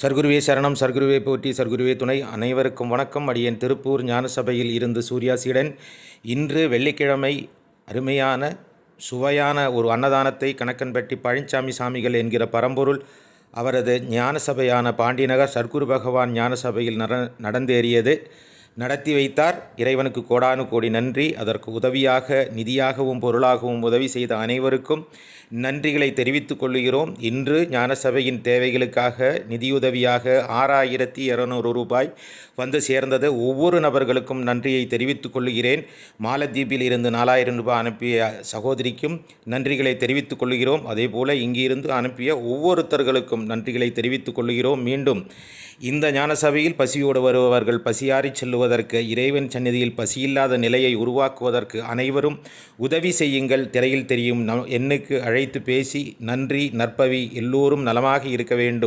சர்க்குருவே சரணம் சர்க்குருவே போற்றி சர்க்குருவே துணை. அனைவருக்கும் வணக்கம். அடியேன் திருப்பூர் ஞானசபையில் இருந்து சூர்யாசியுடன் இன்று வெள்ளிக்கிழமை அருமையான சுவையான ஒரு அன்னதானத்தை கணக்கன்பட்டி பழனிசாமி சாமிகள் என்கிற பரம்பொருள் அவரது ஞானசபையான பாண்டிநகர் சர்க்குரு பகவான் ஞானசபையில் நட நடந்தேறியது. நடத்தி வைத்தார். இறைவனுக்கு கோடானு கோடி நன்றி. அதற்கு உதவியாக நிதியாகவும் பொருளாகவும் உதவி செய்த அனைவருக்கும் நன்றிகளை தெரிவித்துக் கொள்கிறோம். இன்று ஞானசபையின் தேவைகளுக்காக நிதியுதவியாக ஆறாயிரத்தி இரநூறு ரூபாய் வந்து சேர்ந்தது. ஒவ்வொரு நபர்களுக்கும் நன்றியை தெரிவித்துக் கொள்கிறேன். மாலத்தீபில் இருந்து நாலாயிரம் ரூபாய் அனுப்பிய சகோதரிக்கும் நன்றிகளை தெரிவித்துக் கொள்கிறோம். அதேபோல் இங்கிருந்து அனுப்பிய ஒவ்வொருத்தர்களுக்கும் நன்றிகளை தெரிவித்துக் கொள்கிறோம். மீண்டும் இந்த ஞானசபையில் பசியோடு வருபவர்கள் பசியாறி செல்லுவதற்கு இறைவன் சந்நிதியில் பசியில்லாத நிலையை உருவாக்குவதற்கு அனைவரும் உதவி செய்யுங்கள் திரையில் தெரியும். எண்ணுக்கு அழைத்து பேசி நன்றி நற்பவி எல்லோரும் நலமாக இருக்க வேண்டும்.